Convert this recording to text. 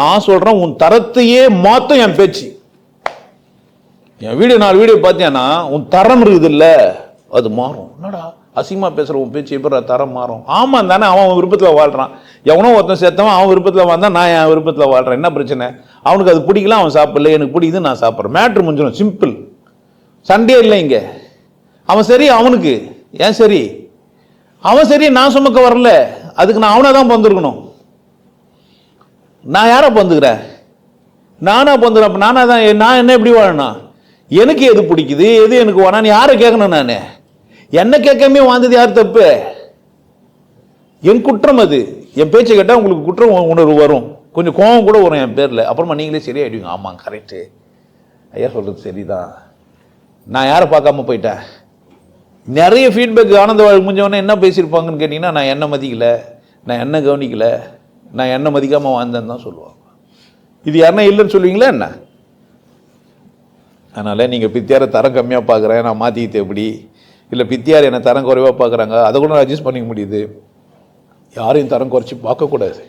நான் சொல்றேன் உன் தரத்தையே மாத்தும் என் பேச்சு. என் வீடியோ நாலு வீடியோ பார்த்தீங்கன்னா உன் தரம் இருக்குது இல்லை அது மாறும். என்னடா அசிங்கமா பேசுற உன் பேச்சு எப்படி தரம் மாறும்? ஆமாம் தானே அவன் அவன் விருப்பத்தில் வாழ்கிறான் எவனோ ஒருத்தன் சேர்த்தவன் அவன் விருப்பத்தில் வந்தா நான் என் விருப்பத்தில் வாழ்கிறேன் என்ன பிரச்சனை? அவனுக்கு அது பிடிக்கல அவன் சாப்பிடல எனக்கு பிடிக்குது நான் சாப்பிட்றேன். மேட்ரு முடிஞ்சிடும் சிம்பிள். சண்டே இல்லை இங்கே. அவன் சரி அவனுக்கு. ஏன் சரி? அவன் சரி நான் சுமக்க வரல. அதுக்கு நான் அவனை தான் பந்துருக்கணும் நான் யாரை பந்துக்கிறேன்? நானாக பந்துக்கிறேன் நானாக தான் நான் என்ன எப்படி வாழணும் எனக்கு எது பிடிக்குது? எது எனக்கு வேணான்னு யாரை கேட்கணும் நான்? என்ன கேட்காம வாழ்ந்தது யார் தப்பு? என் குற்றம் அது. என் பேச்சை கேட்டால் உங்களுக்கு குற்றம் உணர்வு வரும். கொஞ்சம் கோபம் கூட வரும் என் பேரில். அப்புறமா நீங்களே சரியாயிடுவீங்க. ஆமாம் கரெக்டு ஐயா சொல்கிறது சரிதான். நான் யாரை பார்க்காம போயிட்டேன்? நிறைய ஃபீட்பேக் ஆனந்த வாழ் முடிஞ்சவொடனே என்ன பேசியிருப்பாங்கன்னு கேட்டிங்கன்னா நான் என்ன மதிக்கலை. நான் என்ன கவனிக்கலை. நான் என்ன மதிக்காமல் வாழ்ந்தேன்னு தான் சொல்லுவாங்க. இது யாருன்னா இல்லைன்னு சொல்லுவீங்களா என்ன? அதனால் நீங்கள் பித்தியாரை தரம் கம்மியாக பார்க்குறேன் நான் மாற்றிக்கிட்டு எப்படி? இல்லை பித்தியார் என்னை தரம் குறைவாக பார்க்குறாங்க அதை கூட அட்ஜஸ்ட் பண்ணிக்க முடியுது. யாரையும் தரம் குறைச்சி பார்க்கக்கூடாது.